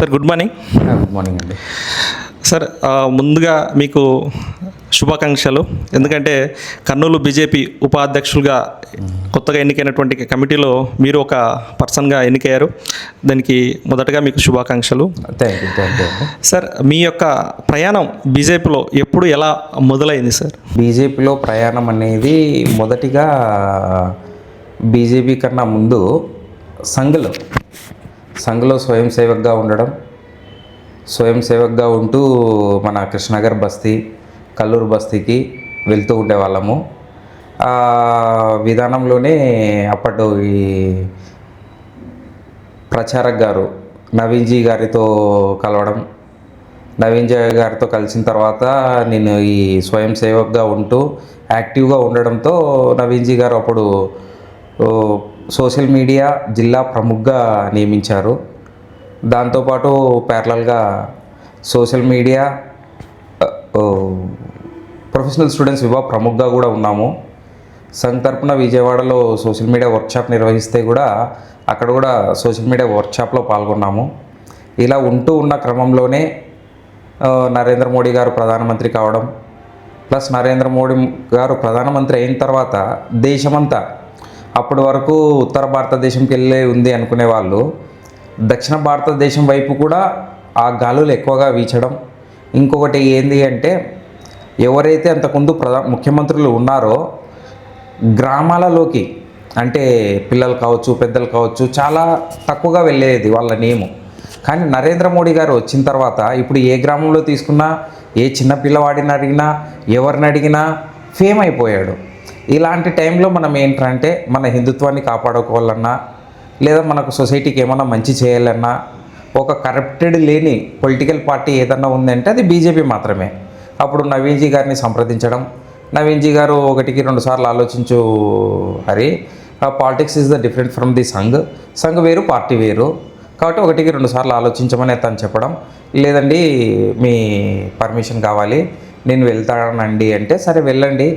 Sir good morning. Good morning అండి. Sir ముందుగా మీకు శుభాకాంక్షలు. ఎందుకంటే కర్నూలు బీజేపీ ఉపాధ్యక్షులుగా కొత్తగా ఎన్నికైనటువంటి కమిటీలో మీరు ఒక పర్సన్గా ఎన్నికయ్యారు. దానికి మొదటగా మీకు శుభాకాంక్షలు. థ్యాంక్ యూ థ్యాంక్ యూ అండి. సార్ మీ యొక్క ప్రయాణం బీజేపీలో ఎప్పుడు ఎలా మొదలైంది సార్? బీజేపీలో ప్రయాణం అనేది మొదటిగా బీజేపీ కన్నా ముందు సంఘలో సంఘలో స్వయం సేవక్గా ఉండడం స్వయం సేవక్గా ఉంటూ మన కృష్ణనగర్ బస్తీ కల్లూరు బస్తీకి వెళ్తూ ఉండేవాళ్ళము. ఆ విధానంలోనే అప్పటి ఈ ప్రచారక్ గారు నవీన్జీ గారితో కలవడం నవీన్జీ గారితో కలిసిన తర్వాత నేను ఈ స్వయం సేవక్గా ఉంటూ యాక్టివ్గా ఉండడంతో నవీన్జీ గారు అప్పుడు సోషల్ మీడియా జిల్లా ప్రముఖగా నియమించారు. దాంతోపాటు ప్యారలల్గా సోషల్ మీడియా ప్రొఫెషనల్ స్టూడెంట్స్ విభాగ ప్రముఖగా కూడా ఉన్నాము. సంఘ్ తరపున విజయవాడలో సోషల్ మీడియా వర్క్షాప్ నిర్వహిస్తే కూడా అక్కడ కూడా సోషల్ మీడియా వర్క్షాప్లో పాల్గొన్నాము. ఇలా ఉంటూ ఉన్న క్రమంలోనే నరేంద్ర మోడీ గారు ప్రధానమంత్రి కావడం ప్లస్ నరేంద్ర మోడీ గారు ప్రధానమంత్రి అయిన తర్వాత దేశమంతా అప్పటి వరకు ఉత్తర భారతదేశంకి వెళ్ళే ఉంది అనుకునే వాళ్ళు. దక్షిణ భారతదేశం వైపు కూడా ఆ గాలులు ఎక్కువగా వీచడం. ఇంకొకటి ఏంది అంటే ఎవరైతే అంతకుముందు ప్రధా ముఖ్యమంత్రులు ఉన్నారో గ్రామాలలోకి అంటే పిల్లలు కావచ్చు పెద్దలు కావచ్చు చాలా తక్కువగా వెళ్ళేది వాళ్ళ నేము. కానీ నరేంద్ర మోడీ గారు వచ్చిన తర్వాత ఇప్పుడు ఏ గ్రామంలో తీసుకున్నా ఏ చిన్న పిల్లవాడిని అడిగినా ఎవరిని అడిగినా ఫేమ్ అయిపోయాడు. ఇలాంటి టైంలో మనం ఏంటంటే మన హిందుత్వాన్ని కాపాడుకోవాలన్నా లేదా మనకు సొసైటీకి ఏమైనా మంచి చేయాలన్నా ఒక కరప్టెడ్ లేని పొలిటికల్ పార్టీ ఏదన్నా ఉందంటే అది బీజేపీ మాత్రమే. అప్పుడు నవీన్జీ గారిని సంప్రదించడం నవీన్జీ గారు ఒకటికి రెండు సార్లు ఆలోచించు Hari politics is the different from the Sangh. Sangh వేరు పార్టీ వేరు. కాబట్టి ఒకటికి రెండు సార్లు ఆలోచించమని తను చెప్పడం లేదండి మీ పర్మిషన్ కావాలి నేను వెళ్తానండి అంటే సరే వెళ్ళండి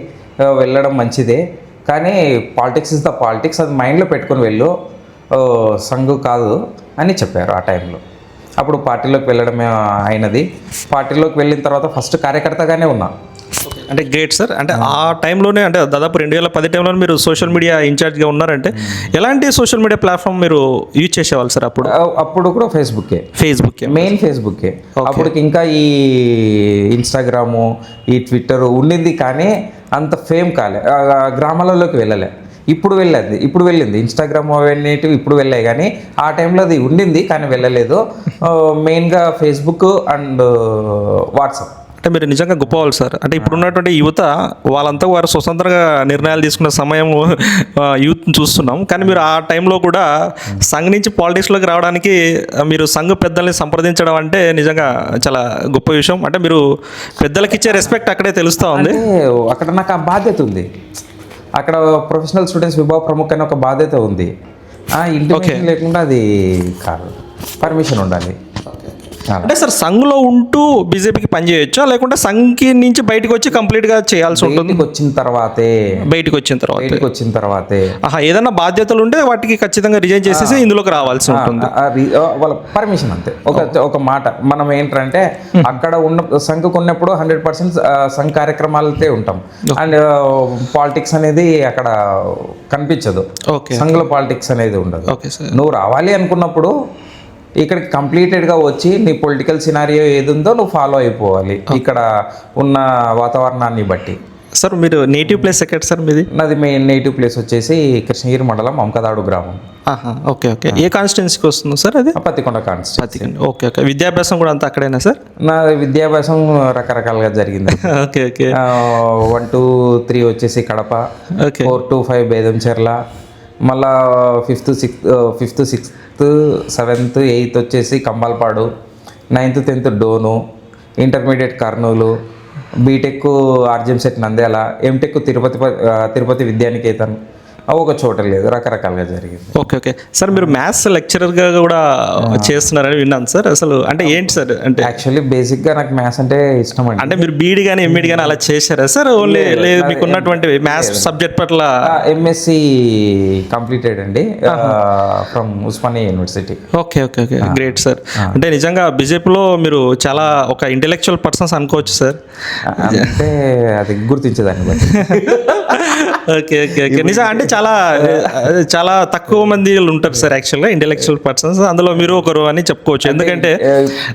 వెళ్ళడం మంచిదే. కానీ పాలిటిక్స్ ఇస్ ద పాలిటిక్స్ అది మైండ్లో పెట్టుకొని వెళ్ళు. సంఘు కాదు అని చెప్పారు ఆ టైంలో అప్పుడు పార్టీలోకి వెళ్ళడమే అయినది. పార్టీలోకి వెళ్ళిన తర్వాత ఫస్ట్ కార్యకర్తగానే ఉన్నా. అంటే గ్రేట్ సార్ అంటే ఆ. టైంలోనే అంటే దాదాపు రెండు వేల పది టైంలో మీరు సోషల్ మీడియా ఇన్ఛార్జ్గా ఉన్నారంటే ఎలాంటి సోషల్ మీడియా ప్లాట్ఫామ్ మీరు యూజ్ చేసేవాళ్ళు సార్ అప్పుడు? అప్పుడు కూడా ఫేస్బుక్కే ఫేస్బుక్ మెయిన్ ఫేస్బుక్కే అప్పటికి ఇంకా ఈ ఇన్స్టాగ్రాము ఈ ట్విట్టర్ ఉండింది కానీ అంత ఫేమ్ కాలే. గ్రామాలలోకి వెళ్ళలే. ఇప్పుడు వెళ్ళేది ఇప్పుడు వెళ్ళింది. ఇన్స్టాగ్రామ్ అవన్నిటివి ఇప్పుడు వెళ్ళాయి కానీ ఆ టైంలో అది ఉండింది కానీ వెళ్ళలేదు. మెయిన్గా ఫేస్బుక్ అండ్ వాట్సాప్ అంటే మీరు నిజంగా గొప్పవాళ్ళు సార్. అంటే ఇప్పుడు ఉన్నటువంటి యువత వాళ్ళంతా వారు స్వతంత్రంగా నిర్ణయాలు తీసుకున్న సమయం యూత్ చూస్తున్నాం. కానీ మీరు ఆ టైంలో కూడా సంఘ్ నుంచి పాలిటిక్స్లోకి రావడానికి మీరు సంఘ పెద్దల్ని సంప్రదించడం అంటే నిజంగా చాలా గొప్ప విషయం. అంటే మీరు పెద్దలకి ఇచ్చే రెస్పెక్ట్ అక్కడే తెలుస్తూ ఉంది. అక్కడ నాకు ఆ బాధ్యత ఉంది. అక్కడ ప్రొఫెషనల్ స్టూడెంట్స్ విభాగ ప్రముఖ అనే ఒక బాధ్యత ఉంది. ఇంటిమేషన్ లేకుండా అది కాదు. పర్మిషన్ ఉండాలి. అంటే సార్ సంఘ్లో ఉంటూ బీజేపీకి పనిచేయొచ్చా లేకుంటే సంఘ్కి నుంచి బయటకు వచ్చి కంప్లీట్గా చేయాల్సి ఉంటుంది? వచ్చిన తర్వాతే. బయటకు వచ్చిన తర్వాత. బయటికి వచ్చిన తర్వాతే. ఆహా ఏదైనా బాధ్యతలు ఉంటే వాటికి ఖచ్చితంగా రిజైన్ చేసేసి ఇందులోకి రావాల్సి ఉంటుంది. వాళ్ళ పర్మిషన్ అంతే. ఒక ఒక మాట. మనం ఏంటంటే అక్కడ ఉన్న సంఘకు ఉన్నప్పుడు హండ్రెడ్ పర్సెంట్ సంఘ కార్యక్రమాలతో ఉంటాం. అండ్ పాలిటిక్స్ అనేది అక్కడ కనిపించదు. సంఘలో పాలిటిక్స్ అనేది ఉండదు. నువ్వు రావాలి అనుకున్నప్పుడు ఇక్కడికి కంప్లీటెడ్గా వచ్చి నీ పొలిటికల్ సినారియో ఏది ఉందో నువ్వు ఫాలో అయిపోవాలి. ఇక్కడ ఉన్న వాతావరణాన్ని బట్టి. సార్ మీరు నేటివ్ ప్లేస్ ఎక్కడ సార్ మీది? నాది మెయిన్ నేటివ్ ప్లేస్ వచ్చేసి కృష్ణగిరి మండలం అంకదాడు గ్రామం. Okay okay. ఏ కాన్స్టిట్యున్సీకి వస్తుంది సార్ అది? పత్తికొండ కాన్స్టి పత్తికండి ఓకే ఓకే. విద్యాభ్యాసం కూడా అంతా అక్కడేనా సార్ నా విద్యాభ్యాసం రకరకాలుగా జరిగింది. Okay okay. One two three వచ్చేసి Kadapa. Okay. Four to five Bedamcherla. మళ్ళా fifth sixth fifth sixth seventh eighth వచ్చేసి Kambalpadu ninth tenth Dhone intermediate Kurnool B Tech RGM CET Nandyal M Tech Tirupati Tirupati Vidyanikethan. ఒక చోట లేదు రకరకాలుగా జరిగింది. Okay okay. Sir మీరు maths లెక్చరర్గా కూడా చేస్తున్నారని విన్నాను సార్. అసలు అంటే ఏంటి సార్? అంటే యాక్చువల్లీ బేసిక్గా నాకు మ్యాథ్స్ అంటే ఇష్టం అండి. అంటే మీరు బీఈడి కానీ ఎంఈడి కానీ అలా చేశారా సార్? ఓన్లీ లేదు మీకు ఉన్నటువంటి మ్యాథ్స్ సబ్జెక్ట్ పట్ల ఎంఎస్సి కంప్లీటెడ్ అండి. From Osmania university okay okay okay. Great sir. అంటే నిజంగా బీజేపీలో మీరు చాలా ఒక ఇంటెలెక్చువల్ పర్సన్స్ అనుకోవచ్చు సార్. అంటే అది గుర్తించేదాన్ని బట్టి. Okay okay okay. నిజం అంటే చాలా చాలా తక్కువ మంది ఉంటారు సార్ యాక్చువల్గా ఇంటెలెక్చువల్ పర్సన్స్ అందులో మీరు ఒకరు అని చెప్పుకోవచ్చు. ఎందుకంటే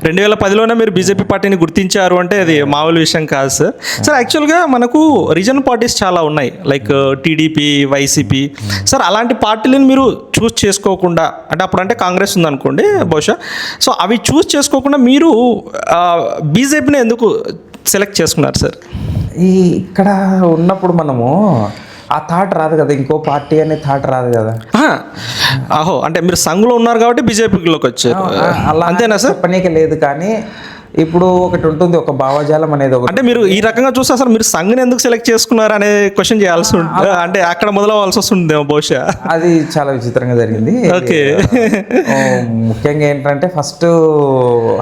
రెండు వేల పదిలోనే మీరు బీజేపీ పార్టీని గుర్తించారు అంటే అది మామూలు విషయం కాదు సార్. సార్ యాక్చువల్గా మనకు రీజనల్ పార్టీస్ చాలా ఉన్నాయి. Like TDP YCP. సార్ అలాంటి పార్టీలను మీరు చూస్ చేసుకోకుండా అంటే అప్పుడంటే కాంగ్రెస్ ఉందనుకోండి బహుశా. సో అవి చూస్ చేసుకోకుండా మీరు బీజేపీని ఎందుకు సెలెక్ట్ చేసుకున్నారు సార్? ఈ ఇక్కడ ఉన్నప్పుడు మనము ఆ థాట్ రాదు కదా ఇంకో పార్టీ అనే థాట్ రాదు కదా ఆహా. అంటే మీరు సంఘ్లో ఉన్నారు కాబట్టి బీజేపీలోకి వచ్చారు అలా అంతేనా సార్ చెప్పనీకి లేదు కానీ ఇప్పుడు ఒకటి ఉంటుంది ఒక భావజాలం అనేది ఒకటి అంటే మీరు ఈ రకంగా చూస్తే అసలు మీరు సంఘ్ని ఎందుకు సెలెక్ట్ చేసుకున్నారు అనే క్వశ్చన్ చేయాల్సి ఉంటుంది అంటే అక్కడ మొదలవ్వాల్సి వస్తుందేమో బహుశా. అది చాలా విచిత్రంగా జరిగింది. ఓకే. ముఖ్యంగా ఏంటంటే ఫస్ట్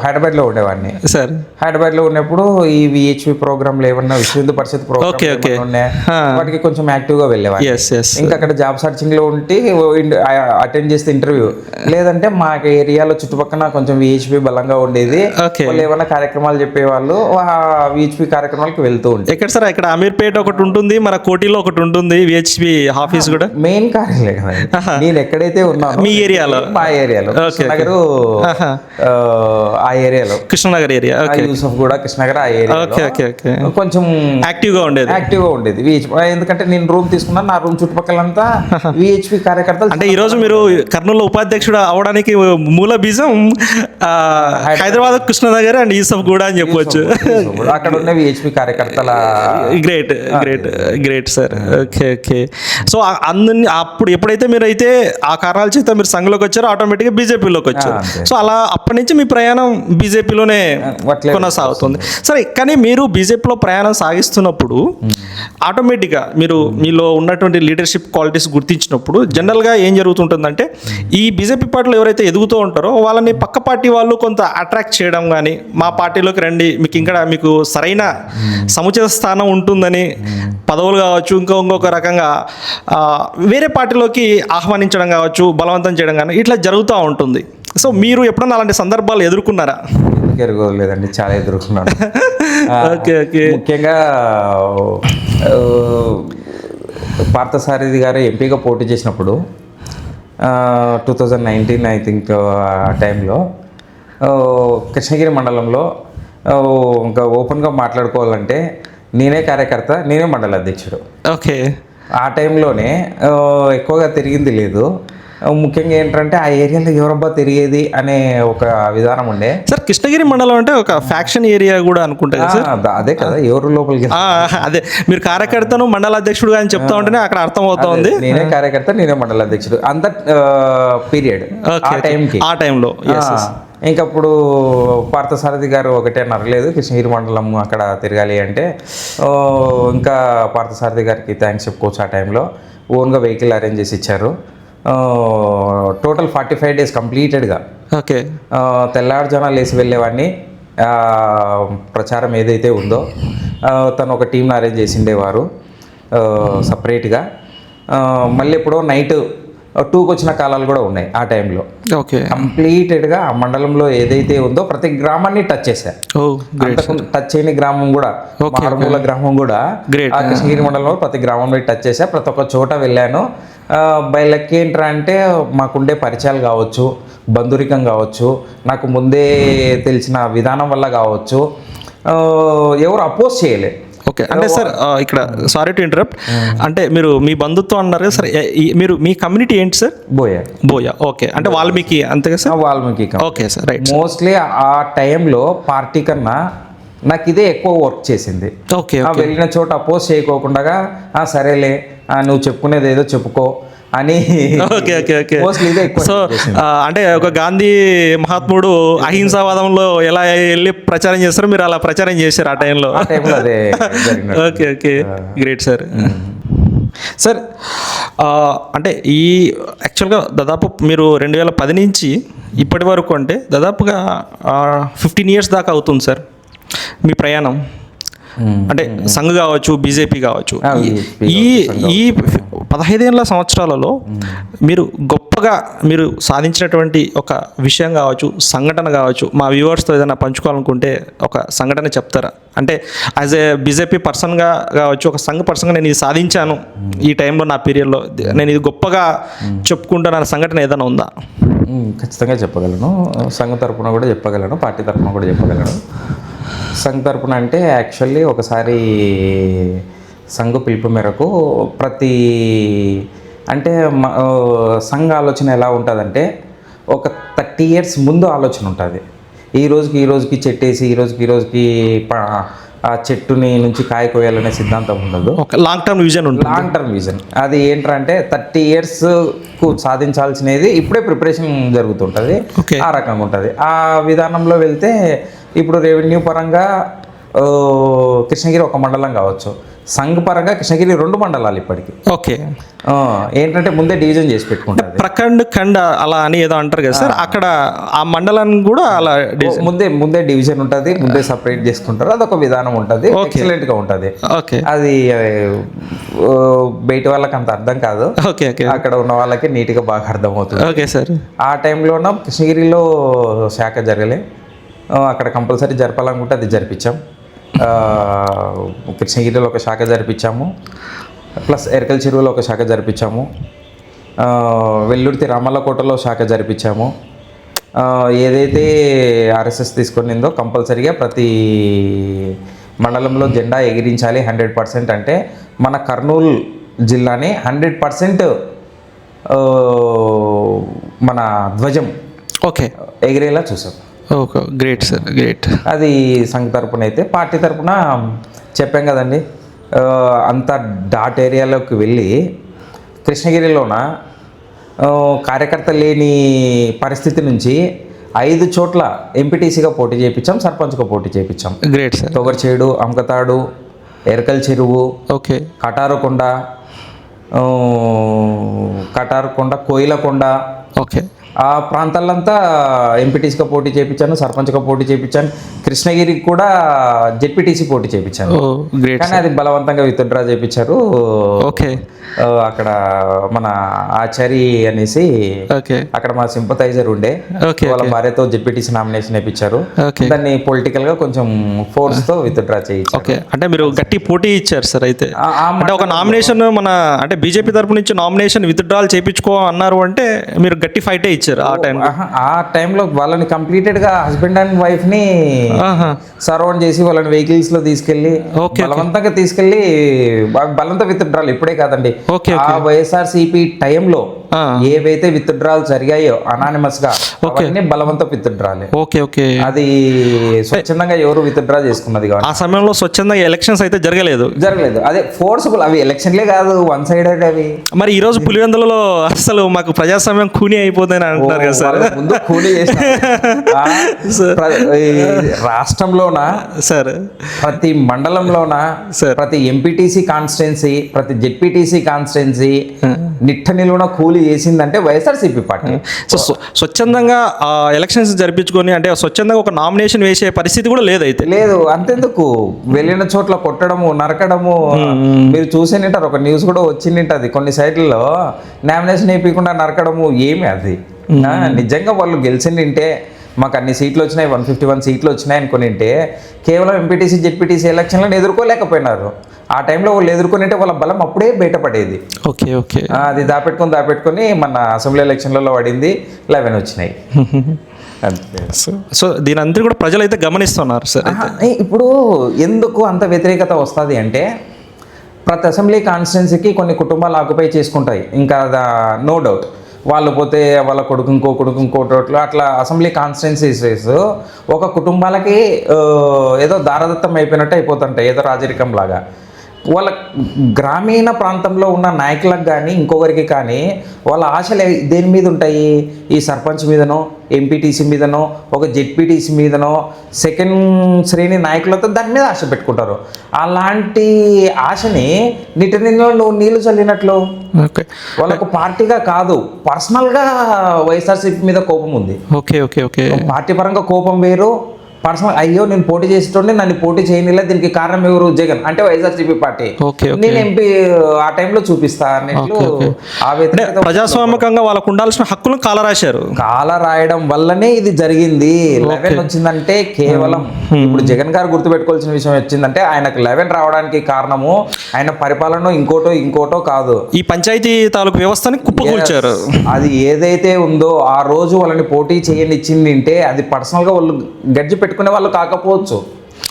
హైదరాబాద్లో ఉండేవాడిని. సార్. హైదరాబాద్లో ఉన్నప్పుడు ఈ విహెచ్పి ప్రోగ్రాంలు ఏమన్నా విశ్వ హిందూ పరిషత్. ప్రోగ్రామ్ ఉన్నాయా. వాటికి కొంచెం యాక్టివ్గా వెళ్ళేవాడిని. ఎస్ ఎస్ ఇంకా అక్కడ జాబ్ సర్చింగ్లో ఉంటే అటెండ్ చేస్తే ఇంటర్వ్యూ లేదంటే మా ఏరియాలో చుట్టుపక్కల కొంచెం విహెచ్పి బలంగా ఉండేది. వాళ్ళు ఏమైనా కార్యక్రమాలు చెప్పేవాళ్ళు విహెచ్పి కార్యక్రమాలకు వెళ్తూ ఉంటే ఎక్కడ సార్? ఇక్కడ అమీర్పేట ఒకటి ఉంటుంది మన కోటిలో ఒకటి ఉంటుంది విహెచ్పి ఆఫీస్ కూడా? మెయిన్ కార్యాలే కదా నేను ఎక్కడైతే ఉన్నాను మీ ఏరియాలో? మా ఏరియాలో. ఓకే, కృష్ణనగరు. ఆ, ఏరియాలో. Krishnanagar area okay. యూసఫ్ కూడా కృష్ణనగర్ ఆ ఓకే ఏరియాలో. ఓకే ఓకే కొంచెం యాక్టివ్గా ఉండేది. యాక్టివ్గా ఉండేది ఎందుకంటే నేను రూమ్ తీసుకున్నాను నా రూమ్ చుట్టుపక్కలంతా విహెచ్పి కార్యకర్తలు అంటే ఈ రోజు మీరు కర్నూలు ఉపాధ్యక్షుడు అవడానికి మూల బీజం హైదరాబాద్ కృష్ణనగర్ అండ్ ఈసఫ్ కూడా అని చెప్పొచ్చు. అక్కడ ఉన్న విహెచ్పి కార్యకర్తల great great great sir okay okay so అందరిని అప్పుడు ఎప్పుడైతే మీరు అయితే ఆ కారణాల చేత మీరు సంఘంలోకి వచ్చారో ఆటోమేటిక్గా బీజేపీలోకి వచ్చారు. సో అలా అప్పటి నుంచి మీ ప్రయాణం బీజేపీలోనే కొనసాగుతుంది. సరే కానీ మీరు బీజేపీలో ప్రయాణం సాగిస్తున్నప్పుడు ఆటోమేటిక్గా మీరు మీలో ఉన్నటువంటి లీడర్షిప్ క్వాలిటీస్ గుర్తించినప్పుడు జనరల్గా ఏం జరుగుతుంటుందంటే ఈ బీజేపీ పార్టీలో ఎవరైతే ఎదుగుతూ ఉంటారో వాళ్ళని పక్క పార్టీ వాళ్ళు కొంత అట్రాక్ట్ చేయడం కానీ మా పార్టీలోకి రండి. మీకు ఇంకా మీకు సరైన సముచిత స్థానం ఉంటుందని పదవులు కావచ్చు ఇంకో ఇంకొక రకంగా వేరే పార్టీలోకి ఆహ్వానించడం కావచ్చు బలవంతం చేయడం కానీ ఇట్లా జరుగుతూ ఉంటుంది. సో మీరు ఎప్పుడన్నా అలాంటి సందర్భాలు ఎదుర్కొన్నారా? ఎదుర్కోలేదండి చాలా ఎదుర్కొన్నాను. Okay okay. ముఖ్యంగా పార్థసారథి గారు ఎంపీగా పోటీ చేసినప్పుడు two thousand nineteen I think ఆ టైంలో కృష్ణగిరి మండలంలో ఇంకా ఓపెన్గా మాట్లాడుకోవాలంటే నేనే కార్యకర్త నేనే మండల అధ్యక్షుడు. ఓకే. ఆ టైంలోనే ఎక్కువగా తిరిగింది లేదు. ముఖ్యంగా ఏంటంటే ఆ ఏరియాలో ఎవరబ్బా తిరిగేది అనే ఒక విధానం ఉండే. సార్ కృష్ణగిరి మండలం అంటే ఒక ఫ్యాక్షన్ ఏరియా కూడా అనుకుంటా సార్? అదే కదా ఎవరు లోపలికి అదే మీరు కార్యకర్తను మండల అధ్యక్షుడుగా అని చెప్తా ఉంటేనే అక్కడ అర్థం అవుతోంది నేనే కార్యకర్త నేనే మండల అధ్యక్షుడు. అంత పీరియడ్. ఆ టైంకి. ఆ టైంలో ఇంకప్పుడు పార్థసారథి గారు ఒకటే నరలేదు కృష్ణగిరి మండలం అక్కడ తిరగాలి అంటే ఇంకా పార్థసారథి గారికి థ్యాంక్స్ చెప్పుకోవచ్చు ఆ టైంలో ఓన్గా వెహికల్ అరేంజ్ చేసి ఇచ్చారు. టోటల్ ఫార్టీ ఫైవ్ డేస్ కంప్లీటెడ్గా ఓకే. తెల్లారుజాన లేచి వెళ్ళేవాడిని. ఆ, ప్రచారం ఏదైతే ఉందో తను ఒక టీంని అరేంజ్ చేసిండేవారు సపరేట్గా మళ్ళీ ఎప్పుడో నైట్ టూకి వచ్చిన కాలాలు కూడా ఉన్నాయి ఆ టైంలో. ఓకే. కంప్లీటెడ్గా ఆ మండలంలో ఏదైతే ఉందో ప్రతి గ్రామాన్ని టచ్ చేశారు టచ్ చేయని గ్రామం కూడా మారుమూల గ్రామం కూడా. ఆ కృష్ణగిరి మండలంలో ప్రతి గ్రామంలో టచ్ చేశా. ప్రతి ఒక్క చోట వెళ్ళాను. బై లక్ ఏంట్రా అంటే మాకుండే పరిచయాలు కావచ్చు బంధురికం కావచ్చు నాకు ముందే తెలిసిన విధానం వల్ల కావచ్చు. ఎవరు అపోజ్ చేయలే. ఓకే. అంటే సార్ ఇక్కడ సారీ టు ఇంటరప్ట్ అంటే మీరు మీ బంధుత్వం అన్నారు కదా సార్ మీరు మీ కమ్యూనిటీ ఏంటి సార్? బోయా. బోయా ఓకే. అంటే వాల్మీకి అంతే కదా sir? Valmiki okay sir right mostly ఆ టైంలో పార్టీ కన్నా నాకు ఇదే ఎక్కువ వర్క్ చేసింది. ఓకే వెళ్ళిన చోట అపోజ్ చేయకోకుండా సరేలే నువ్వు చెప్పుకునేది ఏదో చెప్పుకో అని ఓకే ఓకే ఓకే. సో అంటే ఒక గాంధీ మహాత్ముడు అహింసావాదంలో ఎలా వెళ్ళి ప్రచారం చేస్తారో మీరు అలా ప్రచారం చేశారు ఆ టైంలో. Okay okay. Great sir sir అంటే ఈ యాక్చువల్గా దాదాపు మీరు రెండు వేల పది నుంచి ఇప్పటి వరకు అంటే దాదాపుగా ఫిఫ్టీన్ ఇయర్స్ దాకా అవుతుంది సార్ మీ ప్రయాణం. అంటే సంఘ్ కావచ్చు బీజేపీ కావచ్చు. ఈ ఈ పదహైదేళ్ళ సంవత్సరాలలో మీరు గొప్పగా మీరు సాధించినటువంటి ఒక విషయం కావచ్చు సంఘటన కావచ్చు మా వ్యూవర్స్తో ఏదైనా పంచుకోవాలనుకుంటే ఒక సంఘటన చెప్తారా? అంటే యాజ్ ఏ బీజేపీ పర్సన్గా కావచ్చు ఒక సంఘ పర్సన్గా నేను ఇది సాధించాను ఈ టైంలో నా పీరియడ్లో. నేను ఇది గొప్పగా చెప్పుకుంటున్న సంఘటన ఏదైనా ఉందా? ఖచ్చితంగా చెప్పగలను. సంఘ తరపున కూడా చెప్పగలను పార్టీ తరపున కూడా చెప్పగలను. సంఘ తరపున అంటే యాక్చువల్లీ ఒకసారి సంఘ పిలుపు మేరకు ప్రతి అంటే సంఘ ఆలోచన ఎలా ఉంటుందంటే ఒక థర్టీ ఇయర్స్ ముందు ఆలోచన ఉంటుంది. ఈ రోజుకి ఈ రోజుకి చెట్టేసి ఈ రోజుకి ఈ రోజుకి ఆ చెట్టుని నుంచి కాయ కోయాలనే సిద్ధాంతం ఉండదు. ఒక లాంగ్ టర్మ్ విజన్ ఉంటుంది. లాంగ్ టర్మ్ విజన్ అది ఏంటంటే థర్టీ ఇయర్స్కు సాధించాల్సినది ఇప్పుడే ప్రిపరేషన్ జరుగుతుంటుంది. ఆ రకంగా ఉంటుంది. ఆ విధానంలో వెళ్తే ఇప్పుడు రెవెన్యూ పరంగా కృష్ణగిరి ఒక మండలం కావచ్చు. సంఘ పరంగా కృష్ణగిరి రెండు మండలాలు ఇప్పటికి. ఓకే. ఏంటంటే ముందే డివిజన్ చేసి పెట్టుకుంటుంది ప్రఖండ్ ఖండ్ అలా అని ఏదో అంటారు కదా సార్ అక్కడ ఆ మండలాన్ని కూడా అలా ముందే ముందే డివిజన్ ఉంటుంది ముందే సపరేట్ చేసుకుంటారు అదొక విధానం ఉంటుంది ఎక్సలెంట్గా ఉంటుంది. ఓకే. అది బయట వాళ్ళకి అంత అర్థం కాదు. Okay okay. అక్కడ ఉన్న వాళ్ళకి నీట్గా బాగా అర్థమవుతుంది. Okay sir. ఆ టైంలోన కృష్ణగిరిలో శాఖ జరగలే. అక్కడ కంపల్సరీ జరపాలనుకుంటే అది జరిపించాం. కృష్ణగిరిలో ఒక శాఖ జరిపించాము. ప్లస్ ఎరకల్ చెరువులో ఒక శాఖ జరిపించాము. వెల్లుర్తి రామల్లకోటలో శాఖ జరిపించాము. ఏదైతే ఆర్ఎస్ఎస్ తీసుకునిందో కంపల్సరీగా ప్రతి మండలంలో జెండా ఎగిరించాలి హండ్రెడ్ పర్సెంట్ అంటే మన కర్నూలు జిల్లాని హండ్రెడ్ పర్సెంట్ మన ధ్వజం ఓకే. ఎగిరేలా చూసాం. ఓకే గ్రేట్ సార్ గ్రేట్ అది సంఘ తరపున అయితే పార్టీ తరపున చెప్పాం కదండి. అంత డాట్ ఏరియాలోకి వెళ్ళి కృష్ణగిరిలోన కార్యకర్త లేని పరిస్థితి నుంచి ఐదు చోట్ల ఎంపీటీసీగా పోటీ చేయించాం సర్పంచ్గా పోటీ చేయించాం. Great sir తొగర్చేడు Ankathadu Erakal Cheruvu okay. Katarukonda Katarukonda Koilakonda okay. ఆ ప్రాంతాలంతా ఎంపీటీసీగా పోటీ చేయించాను సర్పంచ్గా పోటీ చేయించాను. కృష్ణగిరికి కూడా జెడ్పీటీసీ పోటీ చేయించాను. కానీ అది బలవంతంగా విత్డ్రా చేయించారు. ఓకే. అక్కడ మన ఆచారి అనేసి ఓకే. అక్కడ మా సింపథైజర్ ఉండే. వాళ్ళ భార్యతో జెడ్పీటీసీ నామినేషన్ ఇప్పించారు దాన్ని పొలిటికల్గా కొంచెం ఫోర్స్తో విత్డ్రా చేయించారు. ఓకే. అంటే మీరు గట్టి పోటీ ఇచ్చారు సార్ అయితే. అంటే ఒక నామినేషన్ మన అంటే బీజేపీ తరపు నుంచి నామినేషన్ విత్డ్రాల్ చేయించుకో అన్నారు అంటే మీరు గట్టి ఫైటే ఇచ్చారు ఆ టైం ఆ టైంలో వాళ్ళని కంప్లీటెడ్గా హస్బెండ్ అండ్ వైఫ్ని సరౌండ్ చేసి వాళ్ళని వెహికల్స్లో తీసుకెళ్ళి బలవంతంగా తీసుకెళ్ళి బ- బలవంత విత్డ్రాల్. ఇప్పుడే కాదండి. ఓకే, ఆ వైఎస్ఆర్ సిపి టైంలో. ఏవైతే విత్డ్రాల్ జరిగాయో అనానిమస్గా అవన్నీ బలవంత విత్డ్రాలే. Okay okay. అది స్వచ్ఛందంగా ఎవరు విత్డ్రా చేసుకున్నది ఆ సమయంలో స్వచ్ఛందంగా ఎలక్షన్స్ అయితే జరగలేదు. జరగలేదు. అదే ఫోర్స్ఫుల్ అవి ఎలక్షన్లే కాదు వన్ సైడెడ్ అవి. మరి ఈ రోజు పులివెందులలో అసలు మాకు ప్రజాస్వామ్యం కూని అయిపోతుందని అంటున్నారు కదా సార్. ముందు ఈ రాష్ట్రంలోన సార్. ప్రతి మండలంలోన సార్. ప్రతి ఎంపీటీసీ కాన్స్టిట్యున్సీ ప్రతి జెడ్పీటీసీ కాన్స్టిట్యున్సీ నిట్ట నిలువున కూలి చేసిందంటే వైఎస్ఆర్సీపీ పార్టీ. సో స్వ- స్వచ్ఛందంగా ఎలక్షన్స్ జరిపించుకొని అంటే స్వచ్ఛందంగా ఒక నామినేషన్ వేసే పరిస్థితి కూడా లేదైతే లేదు అంతెందుకు? వెళ్ళిన చోట్ల కొట్టడము నరకడము మీరు చూసేనింటారు ఒక న్యూస్ కూడా వచ్చింది కొన్ని సైట్లలో. నామినేషన్ వేయకుండా నరకడము ఏమి అది? నిజంగా వాళ్ళు గెలిచిండింటే మాకు అన్ని సీట్లు వచ్చినాయి వన్ ఫిఫ్టీ వన్ సీట్లు వచ్చినాయి అనుకునింటే కేవలం ఎంపీటీసీ జెడ్పీటీసీ ఎలక్షన్లను ఎదుర్కోలేకపోయినారు. ఆ టైంలో వాళ్ళు ఎదుర్కొనింటే వాళ్ళ బలం అప్పుడే బయటపడేది. Okay okay. అది దాపెట్టుకొని దాపెట్టుకొని మన అసెంబ్లీ ఎలక్షన్లలో పడింది లెవెన్ వచ్చినాయి. అంతే. సో సో దీని అంతా కూడా ప్రజలు అయితే గమనిస్తున్నారు సార్ ఇప్పుడు ఎందుకు అంత వ్యతిరేకత వస్తుంది అంటే ప్రతి అసెంబ్లీ కాన్స్టిట్యున్సీకి కొన్ని కుటుంబాలు ఆక్యుపై చేసుకుంటాయి. ఇంకా నో డౌట్ వాళ్ళు పోతే వాళ్ళ కొడుకు ఇంకో కొడుకు ఇంకో చోట్ల అట్లా అసెంబ్లీ కాన్స్టిట్యున్సీస్ ఒక కుటుంబాలకి ఏదో దారదత్తం అయిపోయినట్టు అయిపోతుంటాయి ఏదో రాజరికం లాగా వాళ్ళ గ్రామీణ ప్రాంతంలో ఉన్న నాయకులకు కానీ ఇంకొకరికి కానీ వాళ్ళ ఆశలు దేని మీద ఉంటాయి? ఈ సర్పంచ్ మీదనో ఎంపీటీసీ మీదనో ఒక జెడ్పీటీసీ మీదనో సెకండ్ శ్రేణి నాయకులతో దాని మీద ఆశ పెట్టుకుంటారు. అలాంటి ఆశని నీటి నీళ్ళు నువ్వు నీళ్ళు చల్లినట్లు? ఓకే. వాళ్ళకు పార్టీగా కాదు పర్సనల్గా వైఎస్ఆర్సీపీ మీద కోపం ఉంది. Okay okay okay. పార్టీ పరంగా కోపం వేరు పర్సనల్ అయ్యో నేను పోటీ చేసేటోండి నన్ను పోటీ చేయనిలే దీనికి కారణం ఎవరు? జగన్. అంటే వైఎస్ఆర్సీపీ పార్టీ. నేను ఎంపీ ఆ టైంలో చూపిస్తా అన్నట్లు ప్రజాస్వామికంగా వాళ్ళకు ఉండాల్సిన హక్కులను కాలరాశారు. కాల రాయడం వల్లనే ఇది జరిగింది. లెవెన్ వచ్చిందంటే కేవలం. ఇప్పుడు జగన్ గారు గుర్తుపెట్టుకోవాల్సిన విషయం వచ్చిందంటే ఆయనకు లెవెన్ రావడానికి కారణము ఆయన పరిపాలన ఇంకోటో ఇంకోటో కాదు. ఈ పంచాయతీ తాలూకు వ్యవస్థని కుప్పకూల్చారు అది ఏదైతే ఉందో ఆ రోజు వాళ్ళని పోటీ చేయనిచ్చింది అంటే అది పర్సనల్గా వాళ్ళు గడ్జి పెట్టుకునే వాళ్ళు కాకపోవచ్చు.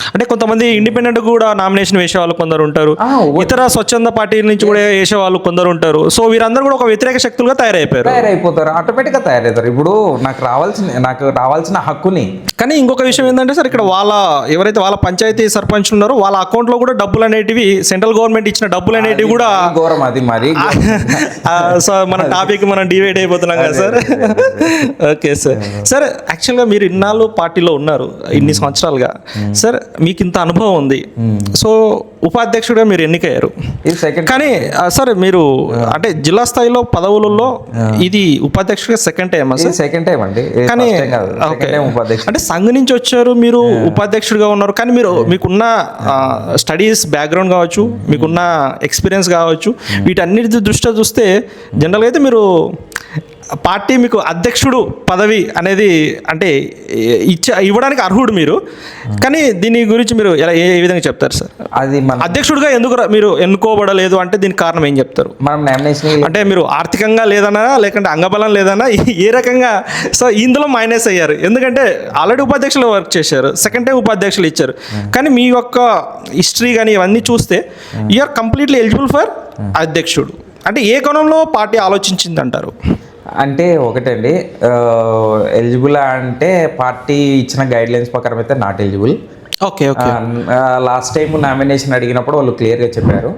అంటే కొంతమంది ఇండిపెండెంట్ కూడా నామినేషన్ వేసే వాళ్ళు కొందరు ఉంటారు. ఇతర స్వచ్ఛంద పార్టీ నుంచి కూడా వేసే వాళ్ళు కొందరు ఉంటారు. సో వీరందరూ కూడా ఒక వ్యతిరేక శక్తులుగా తయారైపోయారు. తయారైపోతారు. ఆటోమేటిక్గా తయారవుతారు ఇప్పుడు నాకు రావాల్సిన నాకు రావాల్సిన హక్కుని. కానీ ఇంకొక విషయం ఏంటంటే సార్ ఇక్కడ వాళ్ళ ఎవరైతే వాళ్ళ పంచాయతీ సర్పంచ్ ఉన్నారో వాళ్ళ అకౌంట్లో కూడా డబ్బులు అనేటివి సెంట్రల్ గవర్నమెంట్ ఇచ్చిన డబ్బులు అనేటివి కూడా ఘోరం అది మరి. ఆ, సో మన టాపిక్ మనం డివైడ్ అయిపోతున్నాం కదా సార్. ఓకే సార్ సార్ యాక్చువల్గా మీరు ఇన్నాళ్ళు పార్టీలో ఉన్నారు ఇన్ని సంవత్సరాలుగా. సార్ మీకు ఇంత అనుభవం ఉంది. సో ఉపాధ్యక్షుడిగా మీరు ఎన్నికయ్యారు. కానీ సార్ మీరు అంటే జిల్లా స్థాయిలో పదవులలో ఇది ఉపాధ్యక్షుడిగా సెకండ్ సార్ ఇది సెకండ్ టైం అండి. కానీ టైం అంటే సంఘ నుంచి వచ్చారు మీరు ఉపాధ్యక్షుడిగా ఉన్నారు. కానీ మీరు మీకున్న స్టడీస్ బ్యాక్గ్రౌండ్ కావచ్చు మీకున్న ఎక్స్పీరియన్స్ కావచ్చు వీటన్నిటి దృష్ట్యా చూస్తే జనరల్గా అయితే మీరు పార్టీ మీకు అధ్యక్షుడు పదవి అనేది అంటే ఇచ్చ ఇవ్వడానికి అర్హుడు మీరు. కానీ దీని గురించి మీరు ఎలా ఏ విధంగా చెప్తారు సార్? అది మన అధ్యక్షుడిగా ఎందుకు మీరు ఎన్నుకోబడలేదు అంటే దీనికి కారణం ఏం చెప్తారు? మనం నామినేషన్ అంటే మీరు ఆర్థికంగా లేదన్నా లేకుంటే అంగబలం లేదన్నా ఏ రకంగా? సో ఇందులో మైనస్ అయ్యారు. ఎందుకంటే ఆల్రెడీ ఉపాధ్యక్షులు వర్క్ చేశారు. సెకండ్ టైం ఉపాధ్యక్షులు ఇచ్చారు. కానీ మీ యొక్క హిస్టరీ కానీ ఇవన్నీ చూస్తే యూఆర్ కంప్లీట్లీ ఎలిజిబుల్ ఫర్ అధ్యక్షుడు. అంటే ఏ కోణంలో పార్టీ ఆలోచించింది అంటారు అంటే ఒకటండి ఎలిజిబుల్ అంటే పార్టీ ఇచ్చిన గైడ్ లైన్స్ ప్రకారం అయితే not eligible. Okay last time nomination అడిగినప్పుడు వాళ్ళు క్లియర్గా చెప్పారు.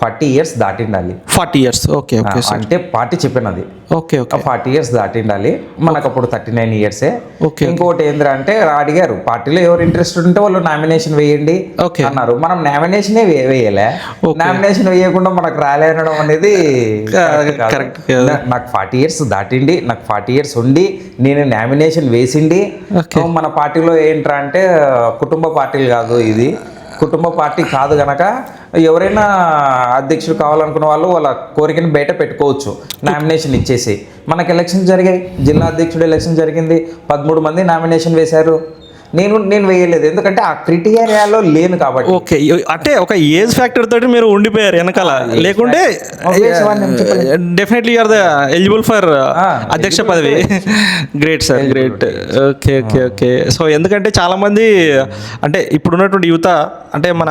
Forty years దాటిండాలి. Forty years. Okay okay అంటే పార్టీ చెప్పినది. Okay okay. ఫార్టీ ఇయర్స్ దాటిండాలి. మనకు అప్పుడు థర్టీ నైన్ ఇయర్సే. Okay. ఇంకోటి ఏంద్రా అంటే అడిగారు పార్టీలో ఎవరు ఇంట్రెస్ట్ ఉంటే వాళ్ళు నామినేషన్ వేయండి Okay. అన్నారు. మనం నామినేషనే వేయలే. నామినేషన్ వేయకుండా మనకు రాలేనడం అనేది నాకు ఫార్టీ ఇయర్స్ దాటిండి నాకు ఫార్టీ ఇయర్స్ ఉండి నేను నామినేషన్ వేసిండి. మన పార్టీలో ఏంట్రా అంటే కుటుంబ పార్టీలు కాదు ఇది. కుటుంబ పార్టీ కాదు గనక ఎవరైనా అధ్యక్షుడు కావాలనుకున్న వాళ్ళు వాళ్ళ కోరికని బయట పెట్టుకోవచ్చు. నామినేషన్ ఇచ్చేసి. మనకి ఎలక్షన్ జరిగాయి. జిల్లా అధ్యక్షుడు ఎలక్షన్ జరిగింది. పదమూడు మంది నామినేషన్ వేశారు. నేను నేను వేయలేదు. ఎందుకంటే ఆ క్రిటీరియాలో లేను కాబట్టి. ఓకే. అంటే ఒక ఏజ్ ఫ్యాక్టర్ తోటి మీరు ఉండిపోయారు వెనకాల. లేకుంటే. Definitely are the eligible for అధ్యక్ష పదవి. Great sir great okay okay okay so ఎందుకంటే చాలా మంది అంటే ఇప్పుడున్నటువంటి యువత అంటే మన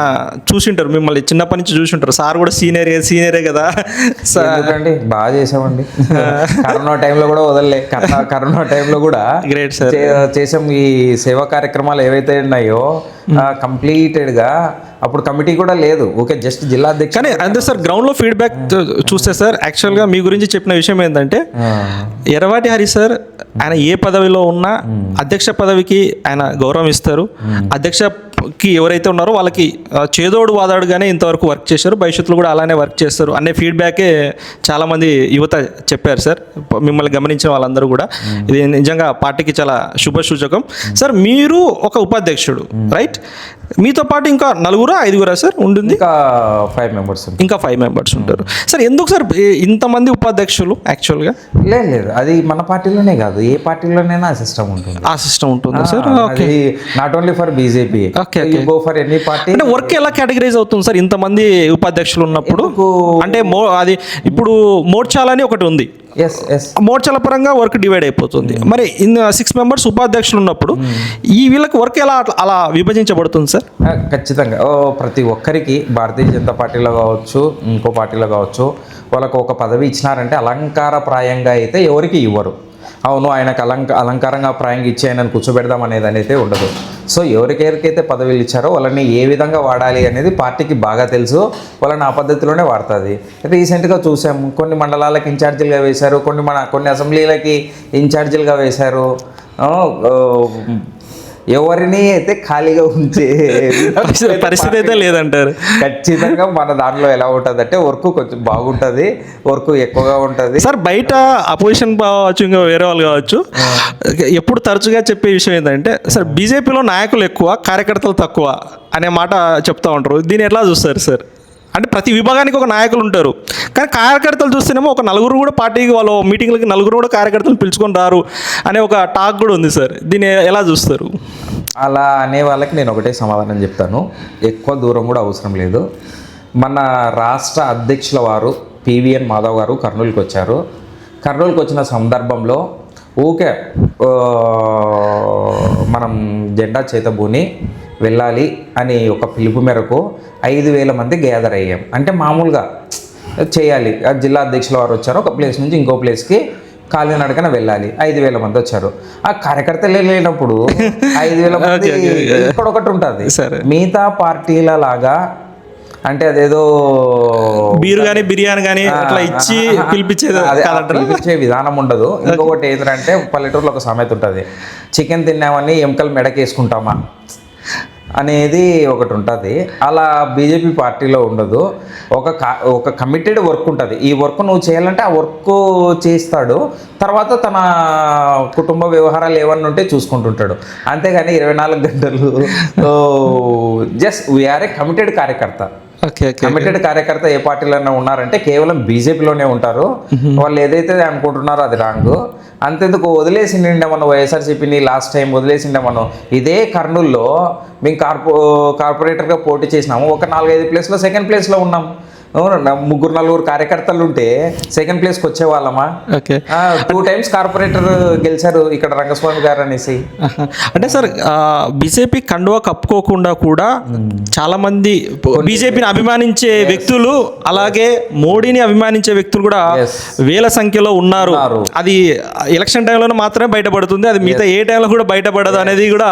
చూసింటారు మిమ్మల్ని చిన్నప్పటి నుంచి చూసింటారు. సార్ కూడా సీనియర్ సీనియరే కదా. సార్ ఎందుకండి? బాగా చేసామండి. కరోనా టైంలో కూడా వదలలే. కరోనా టైంలో కూడా గ్రేట్ సార్ చేసాం ఈ సేవా కార్యక్రమాలు ఏవైతే ఉన్నాయో కంప్లీటెడ్గా అప్పుడు కమిటీ కూడా లేదు. ఓకే జస్ట్ జిల్లా అధ్యక్ష కానీ అంతే సార్ గ్రౌండ్లో ఫీడ్బ్యాక్ చూస్తే సార్ యాక్చువల్గా మీ గురించి చెప్పిన విషయం ఏంటంటే ఎర్రవాటి హరి సార్ ఆయన ఏ పదవిలో ఉన్నా అధ్యక్ష పదవికి ఆయన గౌరవం ఇస్తారు. అధ్యక్షకి ఎవరైతే ఉన్నారో వాళ్ళకి చేదోడు వాదాడుగానే ఇంతవరకు వర్క్ చేశారు. భవిష్యత్తులో కూడా అలానే వర్క్ చేస్తారు అనే ఫీడ్బ్యాకే చాలామంది యువత చెప్పారు సార్. మిమ్మల్ని గమనించిన వాళ్ళందరూ కూడా. ఇది నిజంగా పార్టీకి చాలా శుభ సూచకం సార్ మీరు ఒక ఉపాధ్యక్షుడు రైట్? మీతో పాటు ఇంకా నలుగురా ఐదుగురా సార్ ఉంటుంది ఇంకా ఫైవ్ మెంబర్స్ ఇంకా ఫైవ్ మెంబర్స్ ఉంటారు. సార్ ఎందుకు సార్ ఇంతమంది ఉపాధ్యక్షులు యాక్చువల్గా లేదు లేదు. అది మన పార్టీలోనే కాదు. ఏ పార్టీలోనైనా ఆ సిస్టమ్ ఉంటుంది. ఆ సిస్టమ్ ఉంటుందా సార్? అది not only for BJP Okay, go for any party అంటే వర్క్ ఎలా కేటగరైజ్ అవుతుంది సార్ ఇంతమంది ఉపాధ్యక్షులు ఉన్నప్పుడు? అంటే మో అది ఇప్పుడు మోర్చాల అని ఒకటి ఉంది. మోర్చాల పరంగా వర్క్ డివైడ్ అయిపోతుంది. మరి ఇన్ సిక్స్ మెంబర్స్ ఉపాధ్యక్షులు ఉన్నప్పుడు ఈ వీళ్ళకి వర్క్ ఎలా అలా విభజించబడుతుంది సార్ ఖచ్చితంగా. ప్రతి ఒక్కరికి భారతీయ జనతా పార్టీలో కావచ్చు ఇంకో పార్టీలో కావచ్చు వాళ్ళకు ఒక పదవి ఇచ్చినారంటే అలంకారప్రాయంగా అయితే ఎవరికి ఇవ్వరు. అవును ఆయనకు అలంక అలంకారంగా ప్రాయంగా ఇచ్చి ఆయనను కూర్చోబెడదాం అనేది అనేది ఉండదు. సో ఎవరికెవరికైతే పదవులు ఇచ్చారో వాళ్ళని ఏ విధంగా వాడాలి అనేది పార్టీకి బాగా తెలుసు. వాళ్ళని ఆ పద్ధతిలోనే వాడుతుంది. రీసెంట్గా చూసాము కొన్ని మండలాలకు ఇన్ఛార్జీలుగా వేశారు కొన్ని మన కొన్ని అసెంబ్లీలకి ఇన్ఛార్జీలుగా వేశారు. ఎవరిని అయితే ఖాళీగా ఉంచే పరిస్థితి అయితే లేదంటారు. ఖచ్చితంగా మన దాంట్లో ఎలా ఉంటుంది అంటే వర్క్ కొంచెం బాగుంటుంది వర్క్ ఎక్కువగా ఉంటుంది. సార్ బయట అపోజిషన్ కావచ్చు ఇంకా వేరే వాళ్ళు కావచ్చు ఎప్పుడు తరచుగా చెప్పే విషయం ఏంటంటే సార్ బీజేపీలో నాయకులు ఎక్కువ కార్యకర్తలు తక్కువ అనే మాట చెప్తా ఉంటారు. దీన్ని ఎట్లా చూస్తారు సార్? అంటే ప్రతి విభాగానికి ఒక నాయకులు ఉంటారు. కానీ కార్యకర్తలు చూస్తేనేమో ఒక నలుగురు కూడా పార్టీకి వాళ్ళు మీటింగ్లకి నలుగురు కూడా కార్యకర్తలు పిలుచుకొని రారు అనే ఒక టాక్ కూడా ఉంది సార్. దీన్ని ఎలా చూస్తారు? అలా అనే వాళ్ళకి నేను ఒకటే సమాధానం చెప్తాను. ఎక్కువ దూరం కూడా అవసరం లేదు. మన రాష్ట్ర అధ్యక్షుల వారు పివిఎన్ మాధవ్ గారు కర్నూలుకి వచ్చారు. కర్నూలుకి వచ్చిన సందర్భంలో ఊకే మనం జెండా చేతబూని వెళ్ళాలి అని ఒక పిలుపు మేరకు ఐదు వేల మంది గ్యాదర్ అయ్యాం. అంటే మామూలుగా చేయాలి. జిల్లా అధ్యక్షుల వారు వచ్చారు ఒక ప్లేస్ నుంచి ఇంకో ప్లేస్కి కాలినడకన వెళ్ళాలి. ఐదు వేల మంది వచ్చారు. ఆ కార్యకర్తలు వెళ్ళినప్పుడు ఐదు వేల మంది ఇక్కడ ఒకటి ఉంటుంది. మిగతా పార్టీల లాగా అంటే అదేదో బీరు కానీ బిర్యానీ కానీ అట్లా ఇచ్చి పిలిపించేది పిలిపించే విధానం ఉండదు. ఇంకొకటి ఏంటంటే పల్లెటూరులో ఒక సామెత ఉంటుంది. చికెన్ తిన్నామని ఎముకలు మెడకేసుకుంటామా? అనేది ఒకటి ఉంటుంది. అలా బీజేపీ పార్టీలో ఉండదు. ఒక కా- ఒక కమిటెడ్ వర్క్ ఉంటుంది. ఈ వర్క్ నువ్వు చేయాలంటే ఆ వర్క్ చేస్తాడు. తర్వాత తన కుటుంబ వ్యవహారాలు ఏమన్నా ఉంటే చూసుకుంటుంటాడు. అంతేగాని ఇరవై నాలుగు గంటలు జస్ట్ వీఆర్ ఏ కమిటెడ్ కార్యకర్త. కమిటెడ్ కార్యకర్త ఏ పార్టీలోనే ఉన్నారంటే కేవలం బీజేపీలోనే ఉంటారు. వాళ్ళు ఏదైతే అనుకుంటున్నారో అది రాంగ్. అంతెందుకు వదిలేసిండే మనం వైఎస్ఆర్సీపీని లాస్ట్ టైం వదిలేసిండే మనం ఇదే కర్నూల్లో మేము కార్పొ కార్పొరేటర్గా పోటీ చేసినాము. ఒక నాలుగైదు ప్లేస్లో సెకండ్ ప్లేస్లో ఉన్నాం. అవును, నా ముగ్గురు నలుగురు కార్యకర్తలు ఉంటే సెకండ్ ప్లేస్కి వచ్చేవాళ్ళమా? ఓకే. టూ టైమ్స్ కార్పొరేటర్ గెలిచారు ఇక్కడ రంగస్వామి గారు అనేసి. అంటే సార్ బీజేపీ కండువా కప్పుకోకుండా కూడా చాలా మంది బీజేపీని అభిమానించే వ్యక్తులు అలాగే మోడీని అభిమానించే వ్యక్తులు కూడా. వేల సంఖ్యలో ఉన్నారు. అది ఎలక్షన్ టైంలో మాత్రమే బయటపడుతుంది. అది మిగతా ఏ టైంలో కూడా బయటపడదు అనేది కూడా.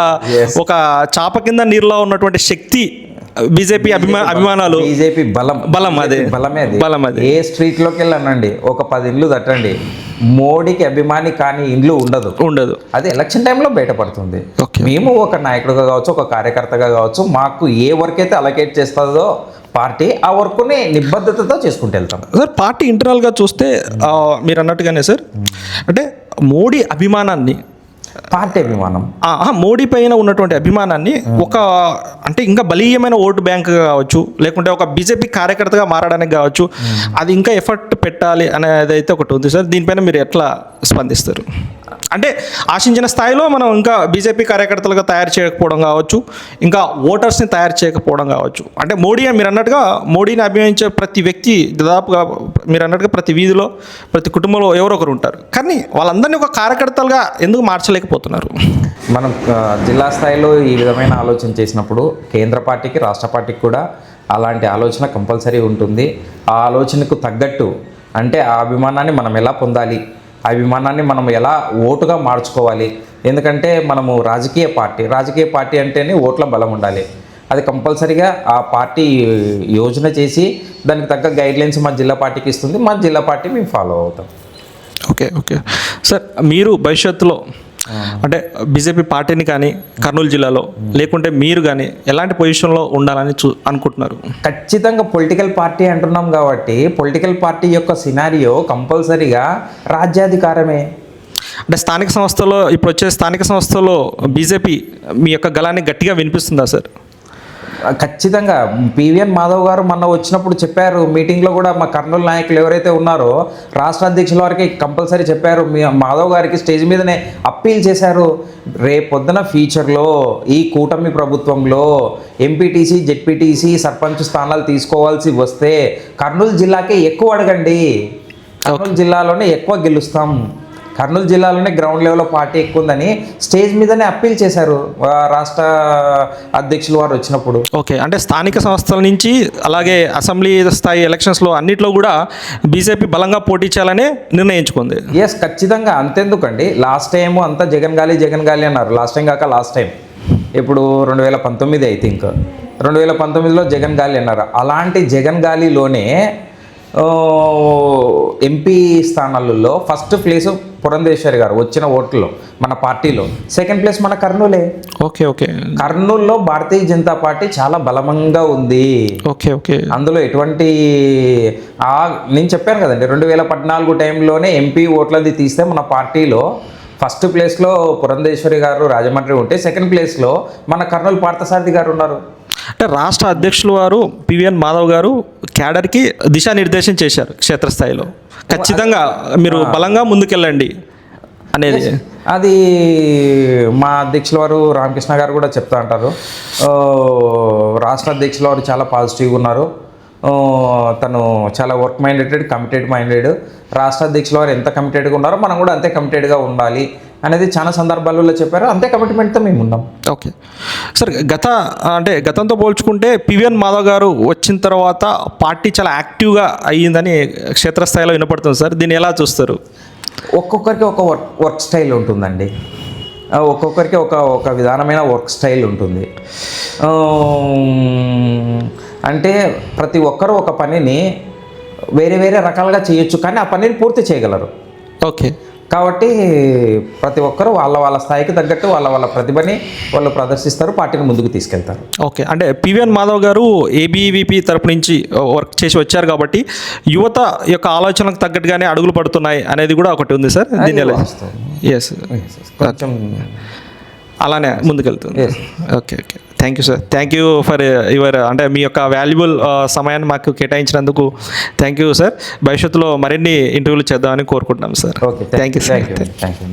ఒక చాప కింద నీరులో ఉన్నటువంటి శక్తి బీజేపీ అభిమా అభిమానాలు. బీజేపీ బలం. బలం అదే. బలమే అది. బలం అదే. ఏ స్ట్రీట్లోకి వెళ్ళనండి ఒక పది ఇండ్లు తట్టండి మోడీకి అభిమాని కాని ఇండ్లు ఉండదు. ఉండదు. అది ఎలక్షన్ టైంలో బయటపడుతుంది. ఓకే. మేము ఒక నాయకుడిగా కావచ్చు ఒక కార్యకర్తగా కావచ్చు మాకు ఏ వర్క్ అయితే అలకేట్ చేస్తుందో పార్టీ ఆ వర్క్ని నిబద్ధతతో చేసుకుంటూ వెళ్తాం. సార్ పార్టీ ఇంటర్నల్గా చూస్తే మీరు అన్నట్టుగానే సార్ అంటే మోడీ అభిమానాన్ని పార్టీ అభిమానం. మోడీ పైన ఉన్నటువంటి అభిమానాన్ని ఒక అంటే ఇంకా బలీయమైన ఓటు బ్యాంక్ కావచ్చు లేకుంటే ఒక బీజేపీ కార్యకర్తగా మారడానికి కావచ్చు అది ఇంకా ఎఫర్ట్ పెట్టాలి అనేది అయితే ఒకటి ఉంది. సార్ దీనిపైన మీరు ఎట్లా స్పందిస్తారు? అంటే ఆశించిన స్థాయిలో మనం ఇంకా బీజేపీ కార్యకర్తలుగా తయారు చేయకపోవడం కావచ్చు ఇంకా ఓటర్స్ని తయారు చేయకపోవడం కావచ్చు. అంటే మోడీ మీరు అన్నట్టుగా మోడీని అభిమానించే ప్రతి వ్యక్తి దాదాపుగా మీరు అన్నట్టుగా ప్రతి వీధిలో ప్రతి కుటుంబంలో ఎవరో ఒకరు ఉంటారు. కానీ వాళ్ళందరినీ ఒక కార్యకర్తలుగా ఎందుకు మార్చలేకపోతున్నారు? మనం జిల్లా స్థాయిలో ఈ విధమైన ఆలోచన చేసినప్పుడు కేంద్ర పార్టీకి రాష్ట్ర పార్టీకి కూడా అలాంటి ఆలోచన కంపల్సరీ ఉంటుంది. ఆ ఆలోచనకు తగ్గట్టు అంటే ఆ అభిమానాన్ని మనం ఎలా పొందాలి? అభిమానాన్ని మనం ఎలా ఓటుగా మార్చుకోవాలి? ఎందుకంటే మనము రాజకీయ పార్టీ రాజకీయ పార్టీ అంటేనే ఓట్ల బలం ఉండాలి. అది కంపల్సరీగా ఆ పార్టీ యోజన చేసి దానికి తగ్గ గైడ్లైన్స్ మా జిల్లా పార్టీకి ఇస్తుంది. మా జిల్లా పార్టీ మేము ఫాలో అవుతాం. Okay okay. సార్ మీరు భవిష్యత్తులో అంటే బీజేపీ పార్టీని కానీ కర్నూలు జిల్లాలో లేకుంటే మీరు కానీ ఎలాంటి పొజిషన్లో ఉండాలని చూ అనుకుంటున్నారు? ఖచ్చితంగా పొలిటికల్ పార్టీ అంటున్నాం కాబట్టి పొలిటికల్ పార్టీ యొక్క సినారియో కంపల్సరీగా రాజ్యాధికారమే. అంటే స్థానిక సంస్థలో ఇప్పుడు వచ్చే స్థానిక సంస్థలో బీజేపీ మీ యొక్క గలాన్ని గట్టిగా వినిపిస్తుందా సార్? ఖచ్చితంగా. పివిఎన్ మాధవ్ గారు మొన్న వచ్చినప్పుడు చెప్పారు మీటింగ్లో కూడా మా కర్నూలు నాయకులు ఎవరైతే ఉన్నారో రాష్ట్ర అధ్యక్షుల వారికి కంపల్సరీ చెప్పారు. మీ మాధవ్ గారికి స్టేజ్ మీదనే అప్పీల్ చేశారు. రేపొద్దున ఫ్యూచర్లో ఈ కూటమి ప్రభుత్వంలో ఎంపీటీసీ జెడ్పీటీసీ సర్పంచ్ స్థానాలు తీసుకోవాల్సి వస్తే కర్నూలు జిల్లాకే ఎక్కువ అడగండి. కర్నూలు జిల్లాలోనే ఎక్కువ గెలుస్తాం. కర్నూలు జిల్లాలోనే గ్రౌండ్ లెవెల్లో పార్టీ ఎక్కువ ఉందని స్టేజ్ మీదనే అప్పీల్ చేశారు రాష్ట్ర అధ్యక్షులు వారు వచ్చినప్పుడు. ఓకే అంటే స్థానిక సంస్థల నుంచి అలాగే అసెంబ్లీ స్థాయి ఎలక్షన్స్లో అన్నిట్లో కూడా బీజేపీ బలంగా పోటీ చేయాలని నిర్ణయించుకుంది. ఎస్ ఖచ్చితంగా. అంతెందుకండి. లాస్ట్ టైం అంతా జగన్ గాలి జగన్ గాలి అన్నారు. లాస్ట్ టైం కాక లాస్ట్ టైం ఇప్పుడు రెండు వేల పంతొమ్మిది ఐ థింక్ రెండు వేల పంతొమ్మిదిలో జగన్ గాలి అన్నారు. అలాంటి జగన్ గాలిలోనే ఎంపీ స్థానాలలో ఫస్ట్ ప్లేస్ పురంధేశ్వరి గారు వచ్చిన ఓట్లలో మన పార్టీలో. సెకండ్ ప్లేస్ మన కర్నూలే. Okay okay. కర్నూలులో భారతీయ జనతా పార్టీ చాలా బలమంగా ఉంది. Okay okay. అందులో ఎటువంటి ఆ నేను చెప్పాను కదండి రెండు వేల పద్నాలుగు టైంలోనే ఎంపీ ఓట్లది తీస్తే మన పార్టీలో ఫస్ట్ ప్లేస్లో పురంధేశ్వరి గారు రాజమండ్రి ఉంటే సెకండ్ ప్లేస్లో మన కర్నూలు పార్థసారథి గారు ఉన్నారు. అంటే రాష్ట్ర అధ్యక్షులు వారు పివిఎన్ మాధవ్ గారు క్యాడర్కి దిశానిర్దేశం చేశారు క్షేత్రస్థాయిలో. ఖచ్చితంగా మీరు బలంగా ముందుకెళ్ళండి అనేది. అది మా అధ్యక్షుల వారు రామకృష్ణ గారు కూడా చెప్తా అంటారు. రాష్ట్ర అధ్యక్షుల వారు చాలా పాజిటివ్గా ఉన్నారు. తను చాలా వర్క్ మైండెడ్ కమిటెడ్ మైండెడ్ రాష్ట్ర అధ్యక్షుల వారు ఎంత కమిటెడ్గా ఉన్నారో మనం కూడా అంతే కమిటెడ్గా ఉండాలి. అనేది చాలా సందర్భాలలో చెప్పారు. అంతే కమిట్మెంట్తో మేము ఉన్నాం. ఓకే. సార్ గత అంటే గతంతో పోల్చుకుంటే పివిఎన్ మాధవ్ గారు వచ్చిన తర్వాత పార్టీ చాలా యాక్టివ్గా అయ్యిందని క్షేత్రస్థాయిలో వినపడుతుంది సార్. దీన్ని ఎలా చూస్తారు? ఒక్కొక్కరికి ఒక వర్క్ వర్క్ స్టైల్ ఉంటుందండి. ఒక్కొక్కరికి ఒక ఒక విధానమైన వర్క్ స్టైల్ ఉంటుంది. అంటే ప్రతి ఒక్కరూ ఒక పనిని వేరే వేరే రకాలుగా చేయొచ్చు కానీ ఆ పనిని పూర్తి చేయగలరు. ఓకే. కాబట్టి ప్రతి ఒక్కరూ వాళ్ళ వాళ్ళ స్థాయికి తగ్గట్టు వాళ్ళ వాళ్ళ ప్రతిభని వాళ్ళు ప్రదర్శిస్తారు పార్టీని ముందుకు తీసుకెళ్తారు. ఓకే. అంటే పివిఎన్ మాధవ్ గారు ఏబీవీపీ తరపు నుంచి వర్క్ చేసి వచ్చారు కాబట్టి యువత యొక్క ఆలోచనకు తగ్గట్టుగానే అడుగులు పడుతున్నాయి అనేది కూడా ఒకటి ఉంది సార్ దీని. ఎస్ కొంచెం అలానే ముందుకెళ్తుంది. Okay okay. Thank you sir thank you for your అంటే మీ యొక్క వాల్యుబుల్ సమయాన్ని మాకు కేటాయించినందుకు థ్యాంక్ యూ సార్ భవిష్యత్తులో మరిన్ని ఇంటర్వ్యూలు చేద్దామని కోరుకుంటున్నాం sir okay thank you sir thank you thank you